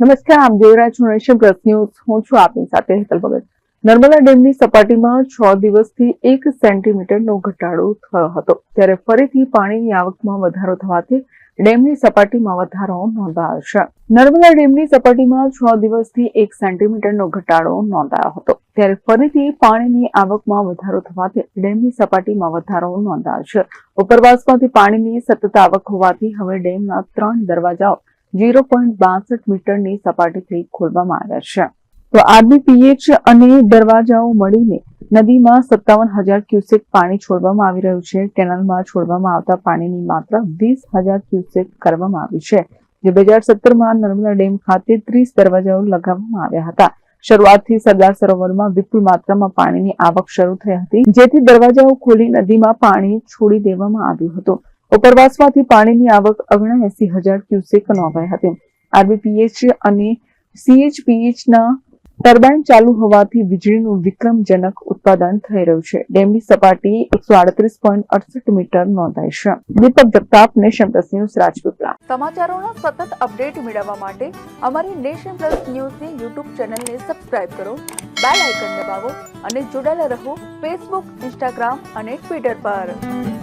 નમસ્કાર આપ જોઈ રહ્યા છો નેશન પ્લસ ન્યૂઝ. હું છું આપની સાથે હેતલ ભગત. નર્મદા ડેમની સપાટીમાં છ દિવસથી એક સેન્ટીમીટરનો ઘટાડો થયો હતો. ત્યારે ફરીથી પાણીની આવકમાં વધારો થવાથી ડેમની સપાટીમાં વધારો નોંધાયો છે. નર્મદા ડેમની સપાટીમાં છ દિવસથી એક સેન્ટીમીટરનો ઘટાડો નોંધાયો હતો. ત્યારે ફરીથી પાણીની આવકમાં વધારો થવાથી ડેમની સપાટીમાં વધારો નોંધાયો છે. ઉપરવાસમાંથી પાણીની સતત આવક હોવાથી હવે ડેમના ત્રણ દરવાજાઓ ઝીરો પોઈન્ટ બાસઠ મીટરની સપાટીથી ખોલવામાં આવ્યા છે. તો આરબીપીએચ અને દરવાજાઓ મળીને નદીમાં સત્તાવન હજાર ક્યુસેક પાણી છોડવામાં આવી રહ્યું છે. કેનાલમાં છોડવામાં આવતા પાણીની માત્રા વીસ હજાર ક્યુસેક કરવામાં આવી છે. જે બે હજાર સત્તરમાં નર્મદા ડેમ ખાતે ત્રીસ દરવાજાઓ લગાવવામાં આવ્યા હતા. શરૂઆતથી સરદાર સરોવરમાં વિપુલ માત્રામાં પાણીની આવક શરૂ થઈ હતી. જેથી દરવાજાઓ ખોલી નદીમાં પાણી છોડી દેવામાં આવ્યું હતું. ઉપરવાસમાંથી પાણીની આવક ઓગણએસી હજાર ક્યુસેક નોંધાઈ હતી. આરબીપીએચ અને સીએચપીએચના ટર્બાઇન ચાલુ હોવાથી વીજળીનું વિક્રમજનક ઉત્પાદન થઈ રહ્યું છે. ડેમની સપાટી એકસો આડત્રીસ પોઈન્ટ અડસઠ મીટર નોંધાઈ છે. Deepak Jagtap nation plus news Rajpipla. સમાચારોના સતત અપડેટ મેળવવા માટે અમારી નેશન પ્લસ ન્યૂઝની યુટ્યુબ ચેનલને સબસ્ક્રાઇબ કરો, બેલ આઇકન દબાવો અને જોડાયેલા રહો ફેસબુક, ઇન્સ્ટાગ્રામ અને ટ્વિટર પર.